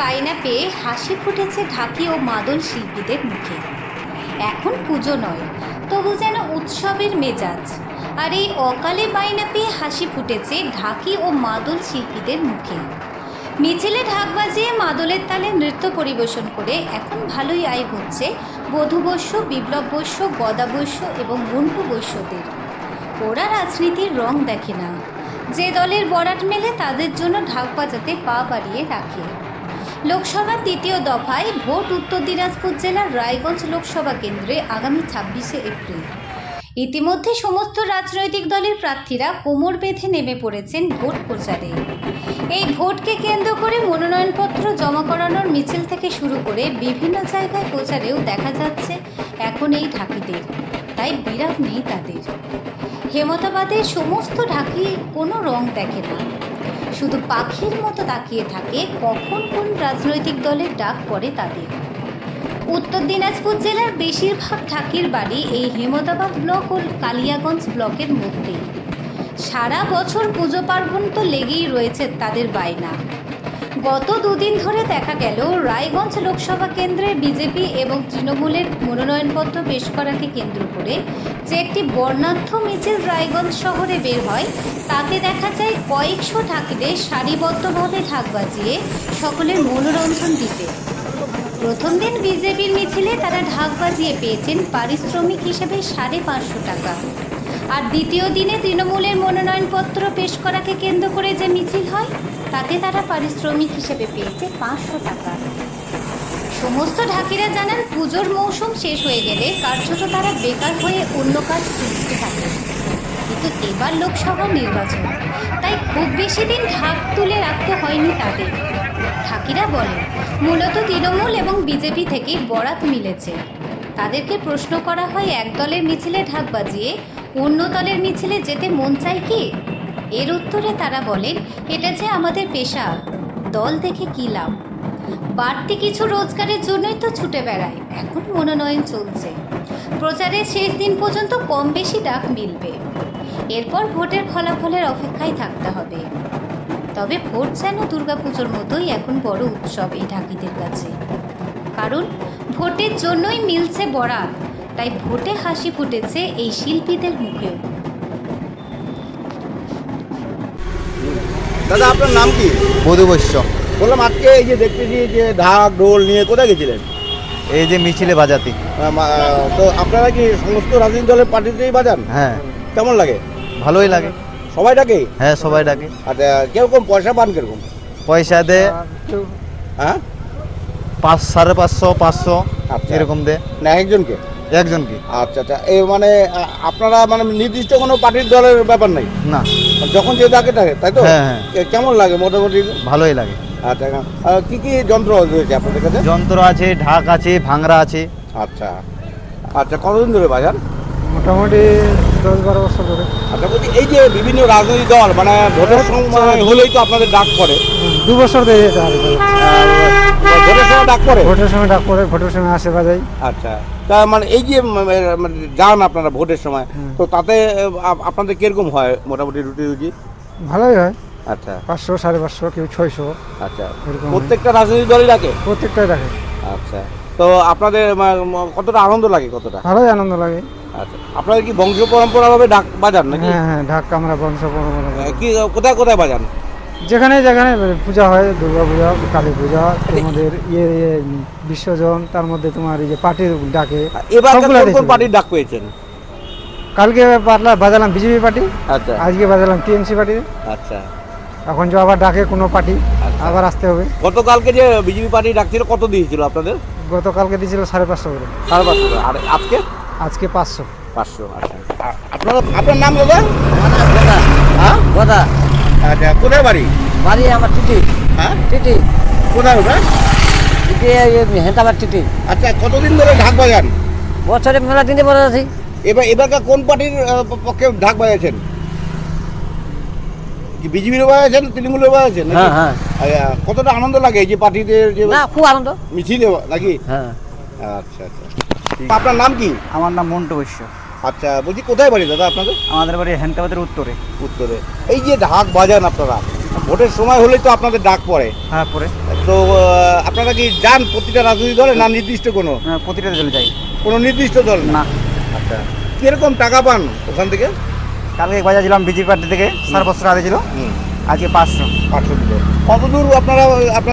বায়না পেয়ে হাসি ফুটেছে ঢাকি ও মাদল শিল্পীদের মুখে। এখন পুজো নয়, তবু যেন উৎসবের মেজাজ। আর এই অকালে বায়না পেয়ে হাসি ফুটেছে ঢাকি ও মাদল শিল্পীদের মুখে। মিছিলে ঢাক বাজিয়ে মাদলের তালে নৃত্য পরিবেশন করে এখন ভালোই আয় হচ্ছে বধূবৈশ্য বিপ্লব বৈশ্য, গদা বৈশ্য এবং মন্টু বৈশ্যদের। ওরা রাজনীতির রং দেখে না। যে দলের বরাট মেলে তাদের জন্য ঢাক বাজাতে পা বাড়িয়ে রাখে। লোকসভার দ্বিতীয় দফায় ভোট উত্তর দিনাজপুর জেলার রায়গঞ্জ লোকসভা কেন্দ্রে আগামী ছাব্বিশে এপ্রিল। ইতিমধ্যে সমস্ত রাজনৈতিক দলের প্রার্থীরা কোমর বেঁধে নেমে পড়েছেন ভোট প্রচারে। এই ভোটকে কেন্দ্র করে মনোনয়নপত্র জমা করানোর মিছিল থেকে শুরু করে বিভিন্ন জায়গায় প্রচারেও দেখা যাচ্ছে এখন এই ঢাকিদের। তাই বিরাট নেই তাদের। হেমতাবাদের সমস্ত ঢাকি কোনো রং দেখে না। শুধু পাখির মতো তাকিয়ে থাকে, কখন কোন রাজনৈতিক দলের ডাক পড়ে তাদের। উত্তর দিনাজপুর জেলার বেশিরভাগ ঠাকির বাড়ি এই হেমদাবাদ ব্লক ও কালিয়াগঞ্জ ব্লকের মধ্যেই। সারা বছর পুজো পার্বণ তো লেগেই রয়েছে তাদের বায়না। গত দুদিন ধরে দেখা গেল, রায়গঞ্জ লোকসভা কেন্দ্রে বিজেপি এবং তৃণমূলের মনোনয়নপত্র পেশ করাকে কেন্দ্র করে যে একটি বর্ণাঢ্য মিছিল রায়গঞ্জ শহরে বের হয়, তাতে দেখা যায় কয়েকশো ঢাকিদের সারিবদ্ধভাবে ঢাক বাজিয়ে সকলের মনোরঞ্জন দিতে। প্রথম দিন বিজেপির মিছিলে তারা ঢাক বাজিয়ে পেয়েছেন পারিশ্রমিক হিসেবে সাড়ে পাঁচশো টাকা। আর দ্বিতীয় দিনে তৃণমূলের মনোনয়নপত্র পেশ করাকে কেন্দ্র করে যে মিছিল হয় তাতে তারা পারিশ্রমিক হিসেবে পেয়েছে পাঁচশো টাকা। সমস্ত ঢাকিরা জানান পুজোর মৌসুম শেষ হয়ে গেলে কার্যত তারা বেকার হয়ে অন্য কাজ খুঁজতে থাকে। কিন্তু এবার লোকসভা নির্বাচন। তাই খুব বেশি দিন ঢাক তুলে রাখতে হয়নি তাদের। ঢাকিরা বলে মূলত তৃণমূল এবং বিজেপি থেকে বরাত মিলেছে। তাদেরকে প্রশ্ন করা হয়, এক দলের মিছিলে ঢাক বাজিয়ে অন্য দলের মিছিলে যেতে মন চায় কি? এর উত্তরে তারা বলেন, এটা যে আমাদের পেশা, দল দেখে কী লাভ? বাড়তি কিছু রোজগারের জন্যই তো ছুটে বেড়ায়, এখন মনোনয়ন চলছে। প্রচারের শেষ দিন পর্যন্ত কম বেশি ডাক মিলবে। এরপর ভোটের ফলাফলের অপেক্ষায় থাকতে হবে। তবে ভোট যেন দুর্গাপুজোর মতোই এখন বড় উৎসব এই ঢাকিদের কাছে। কারণ, ভোটের জন্যই মিলছে বরাত, তাই ভোটে হাসি ফুটেছে এই শিল্পীদের মুখেও। দাদা আপনার নাম কি? বধুবৈশ্য। বললাম আজকে এই যে দেখতেছি যে ঢাক ঢোল নিয়ে কোথায় গেছিলেন? এই যে মিছিলে বাজাতি। তো আপনারা কি সমস্ত রাজনৈতিক দলের পার্টিতেই বাজান? হ্যাঁ। কেমন লাগে? ভালোই লাগে। সবাই ডাকে? হ্যাঁ সবাই ডাকে। আচ্ছা কীরকম পয়সা পান কীরকম? পয়সা দে। হ্যাঁ? পাঁচ সাড়ে পাঁচশো পাঁচশো আচ্ছা। এরকম দে। না একজনকে? একজনকে। আচ্ছা আচ্ছা। এই মানে আপনারা মানে নির্দিষ্ট কোনো পার্টির দলের ব্যাপার নাই? না। যখন যে ডাকে ডাকে তাই তো? হ্যাঁ, হ্যাঁ। কেমন লাগে মোটামুটি? ভালোই লাগে। আচ্ছা আহ, কি কি যন্ত্র রয়েছে আপনাদের কাছে? যন্ত্র আছে ঢাক আছে ভাঙরা আছে। আচ্ছা। আচ্ছা কতদিন ধরে বাজার মোটামুটি দশ বারো বছর ধরে। আচ্ছা বলছি এই যে বিভিন্ন রাজনৈতিক দল মানে ভোটের সময় হলেই তো আপনাদের ডাক পড়ে। দু বছর ধরে যেতে হবে আহ, ভোটের সময় ডাক পড়ে? ভোটের সময় ডাক পরে ভোটের সময় আসে বাজাই আচ্ছা। তা মানে এই যে মানে যান আপনারা ভোটের সময় তো তাতে আপনাদের কীরকম হয় মোটামুটি রুটি রুজি? ভালোই হয়। আচ্ছা। পাঁচশো সাড়ে পাঁচশো কেউ ছয়শো। আচ্ছা। প্রত্যেকটা রাজনৈতিক দলই ডাকে? প্রত্যেকটাই রাখে আচ্ছা। তো আপনাদের কতটা আনন্দ লাগে কতটা? ভালোই আনন্দ লাগে। আচ্ছা। আপনাদের কি বংশ পরম্পরাভাবে ডাক বাজান নাকি? হ্যাঁ হ্যাঁ ঢাক আমরা বংশ পরম্পরা কি কোথায় কোথায় বাজান? যেখানে যেখানে পূজা হয় দুর্গা পূজা কালী পূজা তোমাদের ইয়ে ইয়ে বিশ্বজন তার মধ্যে তোমার এই যে পার্টির ডাকে এবার কোন পার্টির ডাক পেয়েছেন? কালকে পাতলা বাজালাম বিজেপি পার্টি আচ্ছা। আজকে বাজালাম টিএমসি পার্টি। আচ্ছা। এখন যে আবার ডাকে কোনো পার্টি আচ্ছা। আবার আসতে হবে। গতকালকে যে বিজেপি পার্টি ডাকছিল কত দিয়েছিল আপনাদের? গতকালকে দিয়েছিল সাড়ে পাঁচশো করে। সাড়ে পাঁচশো আর আজকে? আজকে পাঁচশো। পাঁচশো আচ্ছা। আপনারা আপনার নাম দাদা হ্যাঁ? আচ্ছা কোথায় বাড়ি? বাড়ি আমার টিটি। হ্যাঁ? টিটি। কোথায় ওটা? টিটি হেঁটাবার টিটি। আচ্ছা কতদিন ধরে ঢাক বাজান? বছরে মেলা দিনে বলে আছি এবার এবারকার কোন পার্টির পক্ষে ঢাক বাজাচ্ছেন? বিজেপির বাজাচ্ছেন তৃণমূলের বাজাচ্ছেন নাকি? হ্যাঁ হ্যাঁ। আচ্ছা, কতটা আনন্দ লাগে যে পার্টিদের যে না খুব আনন্দ। মিছিল নাকি? হ্যাঁ। আচ্ছা আচ্ছা। আপনার নাম কি? আমার নাম মন্টু বৈশ্য। আচ্ছা বলছি কোথায় বাড়ি দাদা আপনাদের? আমাদের বাড়ি হ্যান্ডকাবাদের উত্তরে। উত্তরে। এই যে ঢাক বাজান আপনারা ভোটের সময় হলেই তো আপনাদের ডাক পড়ে। হ্যাঁ আচ্ছা, তো আপনারা কি যান প্রতিটা রাজনৈতিক দলে না নির্দিষ্ট কোনো? প্রতিটা দলে যাই। কোনো নির্দিষ্ট দল না? আচ্ছা কীরকম টাকা পান ওখান থেকে? কালকে বাজার ছিলাম বিজেপি পার্টি থেকে সার বছর আগে ছিল আজকে পাঁচশো। পাঁচশো দিল। কতদূর আপনারা আপনার